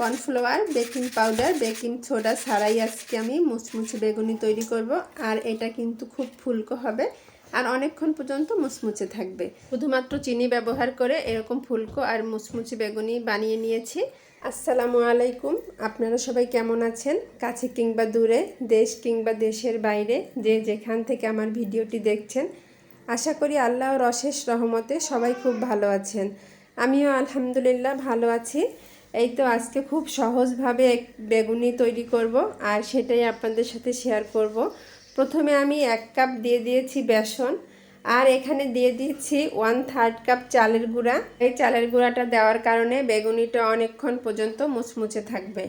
Cornflour, baking powder, baking soda ছাড়াই আজকে আমি মুচমুচে বেগুনি তৈরি করব। আর এটা কিন্তু খুব ফুলকো হবে। আর অনেকক্ষণ পর্যন্ত মুচমুচে থাকবে। শুধুমাত্র চিনি ব্যবহার করে এরকম ফুলকো আর মুচমুচে বেগুনি বানিয়ে নিয়েছি। আসসালামু আলাইকুম। আপনারা সবাই কেমন আছেন? কাছে কিংবা দূরে, দেশ কিংবা দেশের বাইরে, যে যেখান থেকে আমার ভিডিওটি দেখছেন, আশা করি আল্লাহর অশেষ রহমতে সবাই খুব ভালো আছেন। আমিও আলহামদুলিল্লাহ ভালো আছি। এই তো আজকে খুব সহজভাবে এক বেগুনি তৈরি করব আর সেটাই আপনাদের সাথে শেয়ার করব। প্রথমে আমি এক কাপ দিয়ে দিয়েছি বেসন আর এখানে দিয়ে দিচ্ছি ওয়ান থার্ড কাপ চালের গুঁড়া। এই চালের গুঁড়াটা দেওয়ার কারণে বেগুনিটা অনেকক্ষণ পর্যন্ত মুচমুচে থাকবে।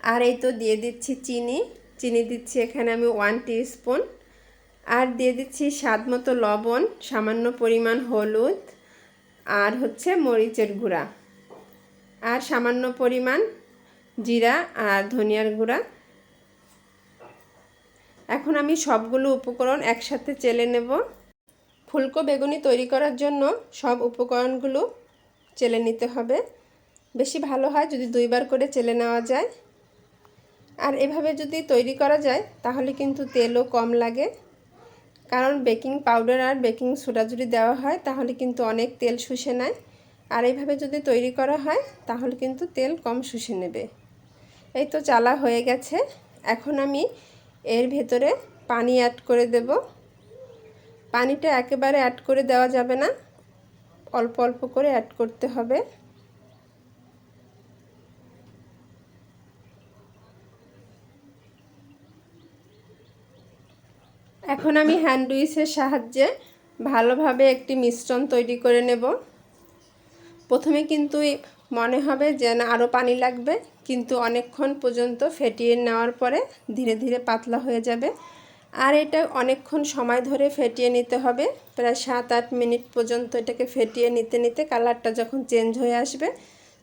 আর এই তো দিয়ে দিচ্ছি চিনি। চিনি দিচ্ছি এখানে আমি ওয়ান স্পুন আর দিয়ে দিচ্ছি স্বাদ মতো লবণ, সামান্য পরিমাণ হলুদ আর হচ্ছে মরিচের গুঁড়া। আর সামান্য পরিমাণ জিরা আর ধনিয়ার গুঁড়া। এখন আমি সবগুলো উপকরণ একসাথে চেলে নেব। ফুলকো বেগুনি তৈরি করার জন্য সব উপকরণগুলো চেলে নিতে হবে। বেশি ভালো হয় যদি দুইবার করে চেলে নেওয়া যায়। আর এভাবে যদি তৈরি করা যায়, তাহলে কিন্তু তেলও কম লাগে। কারণ বেকিং পাউডার আর বেকিং সোডা যদি দেওয়া হয়, তাহলে কিন্তু অনেক তেল শুষে নেয়। আর এইভাবে যদি তৈরি করা হয়, তাহলে কিন্তু তেল কম শুষে নেবে। এই তো চালা হয়ে গেছে। এখন আমি এর ভেতরে পানি অ্যাড করে দেব। পানিটা একেবারে অ্যাড করে দেওয়া যাবে না। অল্প অল্প করে অ্যাড করতে হবে। এখন আমি হ্যান্ড উইসের সাহায্যে ভালোভাবে একটি মিশ্রণ তৈরি করে নেব। প্রথমে কিন্তু মনে হবে যে না আরও পানি লাগবে, কিন্তু অনেকক্ষণ পর্যন্ত ফেটিয়ে নেওয়ার পরে ধীরে ধীরে পাতলা হয়ে যাবে। আর এটা অনেকক্ষণ সময় ধরে ফেটিয়ে নিতে হবে। প্রায় সাত, আট মিনিট পর্যন্ত এটাকে ফেটিয়ে নিতে নিতে কালারটা যখন চেঞ্জ হয়ে আসবে,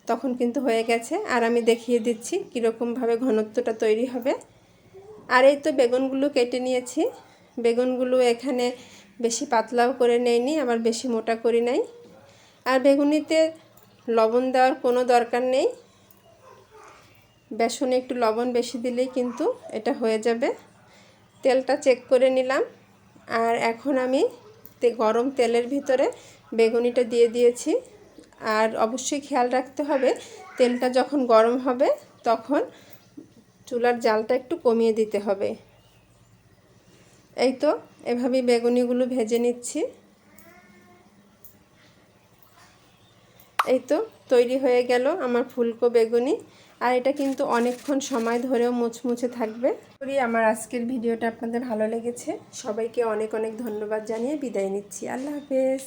তখন কিন্তু হয়ে গেছে। আর আমি দেখিয়ে দিচ্ছি কীরকমভাবে ঘনত্বটা তৈরি হবে। আর এই তো বেগুনগুলো কেটে নিয়েছি। বেগুনগুলো এখানে বেশি পাতলাও করে নেয়নি আবার বেশি মোটা করি নাই। আর বেগুনিতে লবণ দেওয়ার কোনো দরকার নেই। বেসনে একটু লবণ বেশি দিলেই কিন্তু এটা হয়ে যাবে। তেলটা চেক করে নিলাম। আর এখন আমি গরম তেলের ভিতরে বেগুনিটা দিয়ে দিয়েছি। আর অবশ্যই খেয়াল রাখতে হবে, তেলটা যখন গরম হবে তখন চুলার জালটা একটু কমিয়ে দিতে হবে। এই তো, এভাবেই বেগুনিগুলো ভেজে নিচ্ছি। এই তো তৈরি হয়ে গেল আমার ফুলকো বেগুনি। আর এটা কিন্তু অনেকক্ষণ সময় ধরেও মুচমুচে থাকবে। করি আমার আজকের ভিডিওটা। আপনাদের ভালো লেগেছে? সবাইকে অনেক অনেক ধন্যবাদ জানিয়ে বিদায় নিচ্ছি। আল্লাহ হাফেজ।